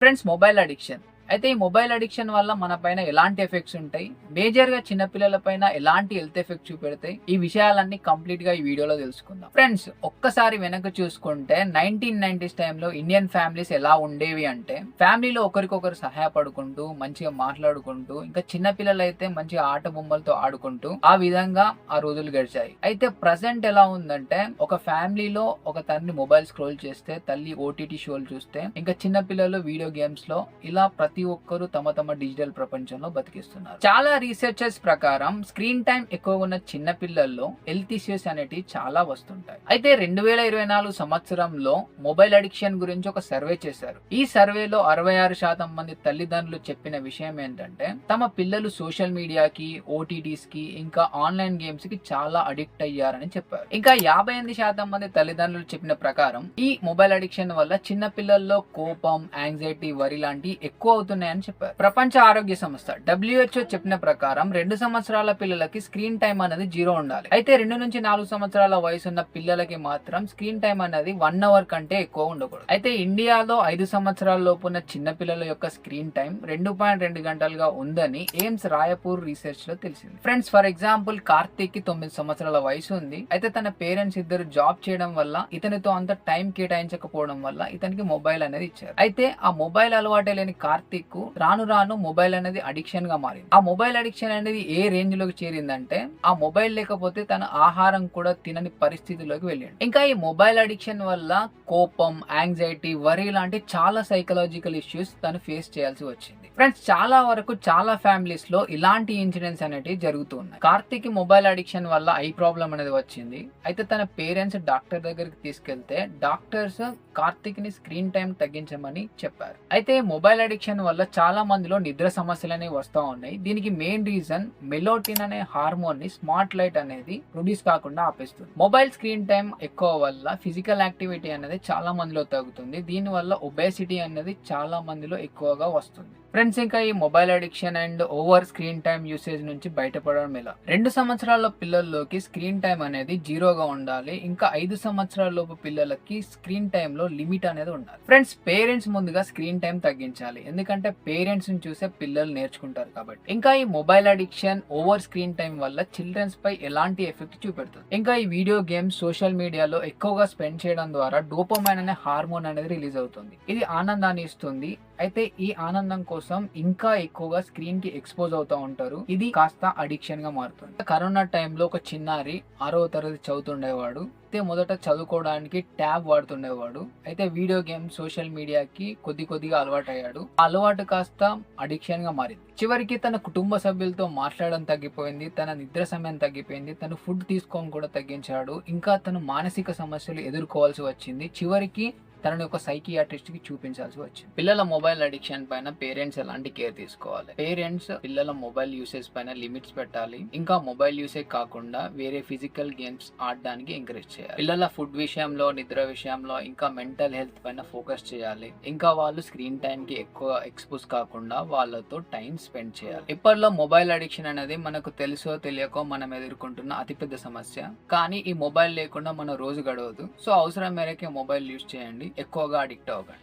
Friends mobile addiction అయితే ఈ mobile addiction వల్ల మన పైన ఎలాంటి ఎఫెక్ట్స్ ఉంటాయి? మేజర్గా చిన్నపిల్లల పైన ఎలాంటి హెల్త్ ఎఫెక్ట్ చూపెడతాయి? ఈ విషయాలన్నీ కంప్లీట్గా ఈ వీడియోలో తెలుసుకుందాం. ఫ్రెండ్స్ ఒక్కసారి వెనక చూసుకుంటే నైన్టీన్ నైన్టీస్ టైంలో ఇండియన్ ఫ్యామిలీస్ ఎలా ఉండేవి అంటే ఫ్యామిలీలో ఒకరికొకరు సహాయపడుకుంటూ మంచిగా మాట్లాడుకుంటూ ఇంకా చిన్నపిల్లలు అయితే మంచిగా ఆట బొమ్మలతో ఆడుకుంటూ ఆ విధంగా ఆ రోజులు గడిచాయి. అయితే ప్రజెంట్ ఎలా ఉందంటే ఒక ఫ్యామిలీలో ఒక తండ్రి మొబైల్ స్క్రోల్ చేస్తే తల్లి ఓటీటీ షోలు చూస్తే ఇంకా చిన్నపిల్లలు వీడియో గేమ్స్లో ఇలా ప్రతి ప్రతి ఒక్కరు తమ తమ డిజిటల్ ప్రపంచంలో బతికిస్తున్నారు. చాలా రీసెర్చర్స్ ప్రకారం స్క్రీన్ టైం ఎక్కువ ఉన్న చిన్న పిల్లల్లో హెల్త్ ఇష్యూస్ అనేటివి చాలా వస్తుంటాయి. అయితే రెండు వేల ఇరవై నాలుగు సంవత్సరంలో మొబైల్ అడిక్షన్ గురించి ఒక సర్వే చేశారు. ఈ సర్వేలో అరవై ఆరు శాతం మంది తల్లిదండ్రులు చెప్పిన విషయం ఏంటంటే తమ పిల్లలు సోషల్ మీడియాకి ఓటీటీస్కి ఇంకా ఆన్లైన్ గేమ్స్కి చాలా అడిక్ట్ అయ్యారని చెప్పారు. ఇంకా యాభై ఎనిమిది శాతం మంది తల్లిదండ్రులు చెప్పిన ప్రకారం ఈ మొబైల్ అడిక్షన్ వల్ల చిన్న పిల్లల్లో కోపం యాంగ్జైటీ వరి లాంటి ఎక్కువ అవుతున్నాయని చెప్పారు ప్రపంచ ఆరోగ్య సంస్థ డబ్ల్యూహెచ్ఓ చెప్పిన ప్రకారం రెండు సంవత్సరాల పిల్లలకి స్క్రీన్ టైం అనేది జీరో ఉండాలి. అయితే రెండు నుంచి నాలుగు సంవత్సరాల వయసు ఉన్న పిల్లలకి మాత్రం స్క్రీన్ టైం అనేది వన్ అవర్ కంటే ఎక్కువ ఉండకూడదు. అయితే ఇండియాలో ఐదు సంవత్సరాల లోపు ఉన్న చిన్న పిల్లల యొక్క స్క్రీన్ టైం రెండు పాయింట్ రెండు గంటలుగా ఉందని ఎయిమ్స్ రాయపూర్ రీసెర్చ్లో తెలిసింది. ఫ్రెండ్స్ ఫర్ ఎగ్జాంపుల్ కార్తీక్కి తొమ్మిది సంవత్సరాల వయసు ఉంది. అయితే తన పేరెంట్స్ ఇద్దరు జాబ్ చేయడం వల్ల ఇతనితో అంత టైం కేటాయించకపోవడం వల్ల ఇతనికి మొబైల్ అనేది ఇచ్చారు. అయితే ఆ మొబైల్ అలవాటే లేని కార్తీక్ కు రాను రాను మొబైల్ అనేది అడిక్షన్గా మారింది. ఆ మొబైల్ అడిక్షన్ అనేది ఏ రేంజ్లోకి చేరిందంటే ఆ మొబైల్ లేకపోతే తన ఆహారం కూడా తినని పరిస్థితిలోకి వెళ్ళాడు ఇంకా ఈ మొబైల్ అడిక్షన్ వల్ల కోపం యాంగ్జైటీ వరి లాంటి చాలా సైకలాజికల్ ఇష్యూస్ తను ఫేస్ చేయాల్సి వచ్చింది. ఫ్రెండ్స్ చాలా వరకు చాలా ఫ్యామిలీస్లో ఇలాంటి ఇన్సిడెంట్స్ అనేటివి జరుగుతున్నాయి కార్తీక్ మొబైల్ అడిక్షన్ వల్ల ఐ ప్రాబ్లం అనేది వచ్చింది. అయితే తన పేరెంట్స్ డాక్టర్ దగ్గరికి తీసుకెళ్తే డాక్టర్స్ కార్తిక్ని స్క్రీన్ టైం తగ్గించమని చెప్పారు. అయితే మొబైల్ అడిక్షన్ వల్ల చాలా మందిలో నిద్ర సమస్యలు అనేవి వస్తూ ఉన్నాయి. దీనికి మెయిన్ రీజన్ మెలోటిన్ అనే హార్మోన్ని స్మార్ట్ లైట్ అనేది ప్రొడ్యూస్ కాకుండా ఆపేస్తుంది. మొబైల్ స్క్రీన్ టైం ఎక్కువ వల్ల ఫిజికల్ యాక్టివిటీ అనేది చాలా మందిలో తగ్గుతుంది. దీనివల్ల ఒబేసిటీ అనేది చాలా మందిలో ఎక్కువగా వస్తుంది. ఫ్రెండ్స్ ఇంకా ఈ mobile addiction and over screen time usage నుంచి బయటపడడం ఎలా? రెండు సంవత్సరాల పిల్లల్లోకి స్క్రీన్ టైం అనేది జీరోగా ఉండాలి. ఇంకా ఐదు సంవత్సరాల లోపు పిల్లలకి స్క్రీన్ టైం లో లిమిట్ అనేది ఉండాలి. ఫ్రెండ్స్ పేరెంట్స్ ముందుగా స్క్రీన్ టైం తగ్గించాలి. ఎందుకంటే పేరెంట్స్ని చూసే పిల్లలు నేర్చుకుంటారు కాబట్టి. ఇంకా ఈ mobile addiction over screen time వల్ల చిల్డ్రన్స్ పై ఎలాంటి ఎఫెక్ట్ చూపెడుతుంది? ఇంకా ఈ వీడియో గేమ్స్ సోషల్ మీడియాలో ఎక్కువగా స్పెండ్ చేయడం ద్వారా డోపోమైన్ అనే హార్మోన్ అనేది రిలీజ్ అవుతుంది. ఇది ఆనందాన్ని ఇస్తుంది. అయితే ఈ ఆనందం కోసం ఇంకా ఎక్కువగా స్క్రీన్కి ఎక్స్పోజ్ అవుతూ ఉంటారు. ఇది కాస్త అడిక్షన్గా మారుతుంది. కరోనా టైంలో ఒక చిన్నారి ఆరవ తరగతి చదువుతుండేవాడు. అయితే మొదట చదువుకోవడానికి ట్యాబ్ వాడుతుండేవాడు. అయితే వీడియో గేమ్ సోషల్ మీడియాకి కొద్ది కొద్దిగా అలవాటు అయ్యాడు ఆ అలవాటు కాస్త అడిక్షన్గా మారింది. చివరికి తన కుటుంబ సభ్యులతో మాట్లాడడం తగ్గిపోయింది. తన నిద్ర సమయం తగ్గిపోయింది. తను ఫుడ్ తీసుకోవడం కూడా తగ్గించాడు. ఇంకా తను మానసిక సమస్యలు ఎదుర్కోవాల్సి వచ్చింది. చివరికి తనని ఒక సైకియాట్రిస్ట్కి చూపించాల్సి వచ్చింది. పిల్లల మొబైల్ అడిక్షన్ పైన పేరెంట్స్ ఎలాంటి కేర్ తీసుకోవాలి? పేరెంట్స్ పిల్లల మొబైల్ యూసేజ్ పైన లిమిట్స్ పెట్టాలి. ఇంకా మొబైల్ యూసేజ్ కాకుండా వేరే ఫిజికల్ గేమ్స్ ఆడడానికి ఎంకరేజ్ చేయాలి. పిల్లల ఫుడ్ విషయంలో నిద్ర విషయంలో ఇంకా మెంటల్ హెల్త్ పైన ఫోకస్ చేయాలి. ఇంకా వాళ్ళు స్క్రీన్ టైం కి ఎక్కువ ఎక్స్పోజ్ కాకుండా వాళ్ళతో టైం స్పెండ్ చేయాలి. ఇప్పట్లో మొబైల్ అడిక్షన్ అనేది మనకు తెలుసో తెలియకో మనం ఎదుర్కొంటున్న అతిపెద్ద సమస్య. కానీ ఈ మొబైల్ లేకుండా మనం రోజు గడవదు. సో అవసరం మేరకే మొబైల్ యూస్ చేయండి. ఎక్కువగా అడిక్ట్ అవ్వకండి.